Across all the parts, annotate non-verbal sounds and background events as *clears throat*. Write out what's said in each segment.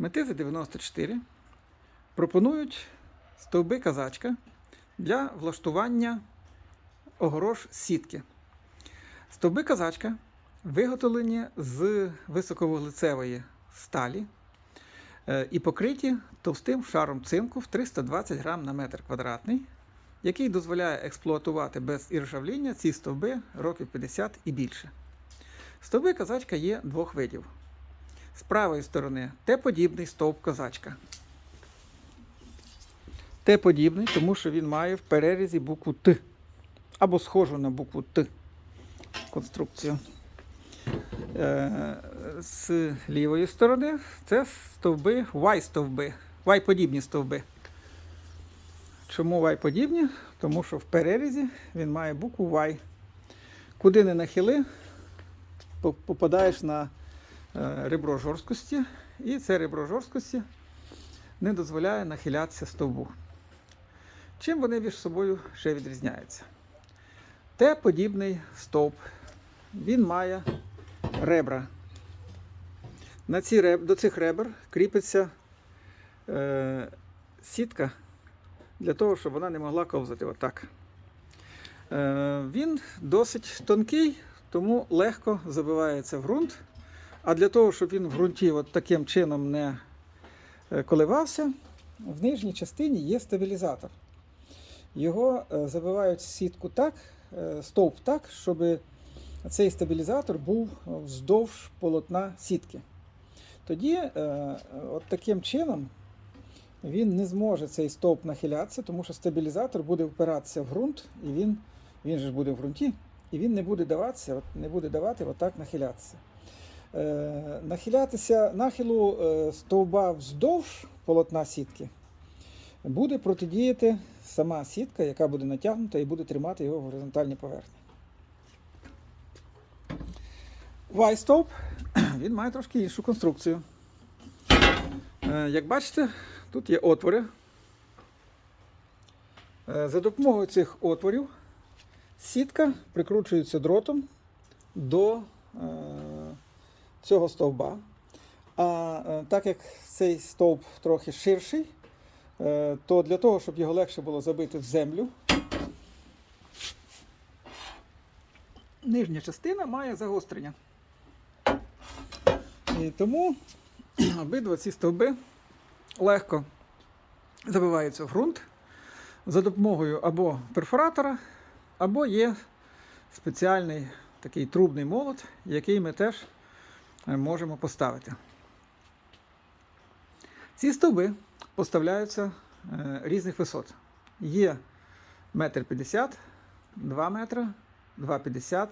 Метизи 94 пропонують стовби казачка для влаштування огорож сітки. Стовби казачка виготовлені з високовуглецевої сталі е, і покриті товстим шаром цинку в 320 грам на метр квадратний, який дозволяє експлуатувати без іржавління ці стовби років 50 і більше. Стовби казачка є двох видів. З правої сторони Т-подібний стовп козачка. Т-подібний, тому що він має в перерізі букву Т. Або схожу на букву Т конструкцію. Е, З лівої сторони це стовби Y-стовби, Y-подібні стовби. Чому Y-подібні? Тому що в перерізі він має букву Y. Куди не нахили, попадаєш на ребро жорсткості, і це ребро жорсткості не дозволяє нахилятися стовбу. Чим вони між собою ще відрізняються? Т-подібний стовп. Він має ребра. На ці реб... До цих ребер кріпиться е... сітка для того, щоб вона не могла ковзати отак. Е... Він досить тонкий, тому легко забивається в ґрунт. А для того, щоб він в ґрунті от таким чином не е, коливався, в нижній частині є стабілізатор. Його е, забивають сітку так, е, стовп так, щоб цей стабілізатор був вздовж полотна сітки. Тоді от таким чином він не зможе цей стовп нахилятися, тому що стабілізатор буде впиратися в ґрунт, і він, він же буде в ґрунті, і він не буде даватися, не буде давати отак нахилятися. Е, нахилятися нахилу е, стовба вздовж полотна сітки буде протидіяти сама сітка, яка буде натягнута і буде тримати його в горизонтальній поверхні. Вайстовп *clears throat* він має трошки іншу конструкцію. Е, Як бачите, тут є отвори. За допомогою цих отворів сітка прикручується дротом до цього стовба. А е, так як цей стовп трохи ширший, е, то для того, щоб його легше було забити в землю, нижня частина має загострення. І тому *clears throat* обидва ці стовби легко забиваються в ґрунт за допомогою або перфоратора, або є спеціальний такий трубний молот, який ми теж е, можемо поставити. Ці стовби поставляються е, різних висот. Є 1,50 м, 2 метри, 2,50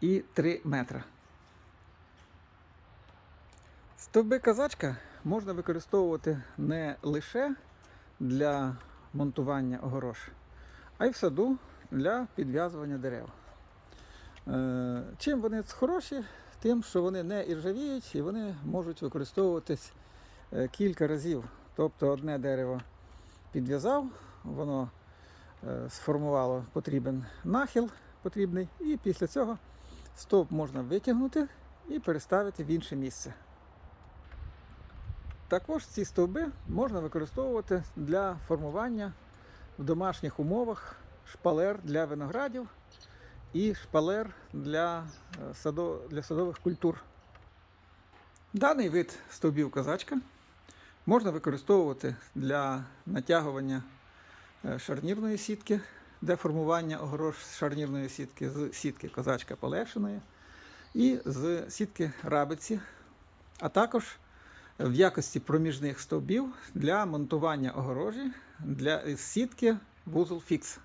і 3 метри. Стовби казачка можна використовувати не лише для монтування огорош, а й в саду для підв'язування дерев. Е, Чим вони хороші? Тим, що вони не іржавіють і вони можуть використовуватись е, кілька разів. Тобто одне дерево підв'язав, воно е, сформувало потрібен нахил потрібний, і після цього стовп можна витягнути і переставити в інше місце. Також ці стовби можна використовувати для формування в домашніх умовах шпалер для виноградів і шпалер для, е, для садових культур. Даний вид стовбів козачка можна використовувати для натягування е, шарнірної сітки, для формування огорож шарнірної сітки з сітки козачка полегшеної і з сітки рабиці, а також в якості проміжних стовбів для монтування огорожі для сітки вузол фікс.